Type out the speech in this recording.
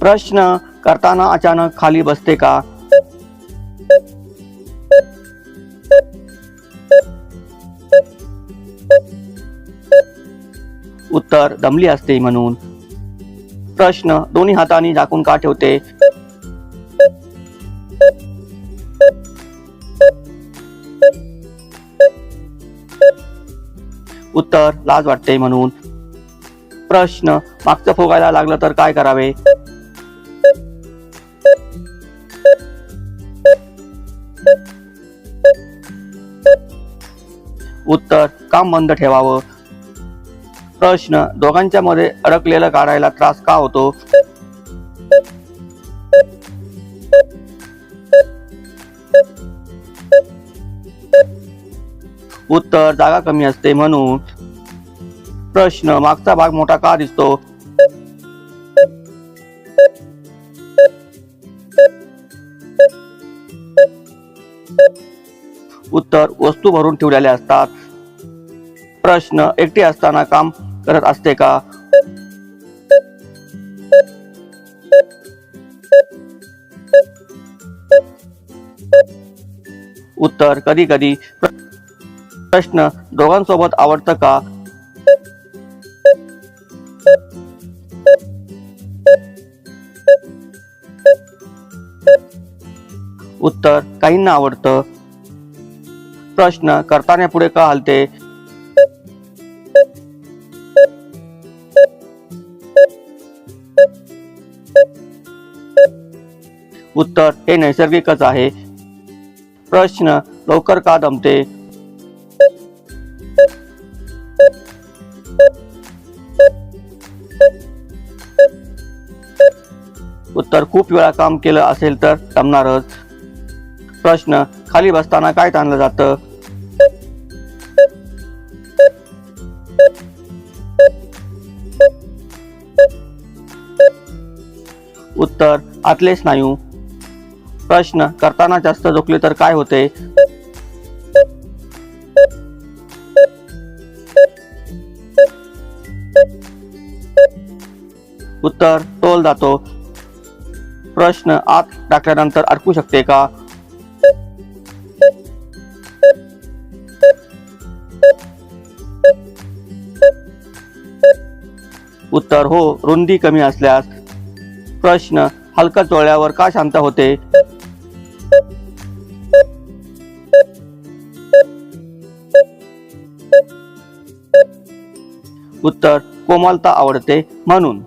प्रश्न करताना अचानक खाली बसते का? उत्तर दमली असते म्हणून. प्रश्न दोन्ही हातांनी झाकून का ठेवते? उत्तर लाज वाटते म्हणून. प्रश्न मागचं फोगायला लागलं तर काय करावे? उत्तर काम बंद ठेवावं. प्रश्न दोघांच्या मध्ये अडकलेलं काढायला त्रास का होतो? उत्तर जागा कमी असते म्हणून. प्रश्न मागचा भाग मोठा का दिसतो? उत्तर वस्तू भरून ठेवलेल्या असतात. प्रश्न एकटी असताना काम करत असते का? उत्तर कधी कधी प्रश्न दोघांसोबत आवडतं का? उत्तर काहींना आवडतं. प्रश्न करताना पुढे का हलते? उत्तर हे नैसर्गिकच आहे. प्रश्न लवकर का दमते? उत्तर खूप वेळा काम केलं असेल तर दमणारच. प्रश्न खाली बसताना काय ताणलं जातं? उत्तर आतले स्नायू प्रश्न करताना जास्त झोकले तर काय होते? उत्तर टोल जातो. प्रश्न आत टाकल्यानंतर अडकू शकते का? उत्तर हो रुंदी कमी असल्यास प्रश्न हलका चोळल्यावर का शांत होते? उत्तर कोमलता आवडते म्हणून.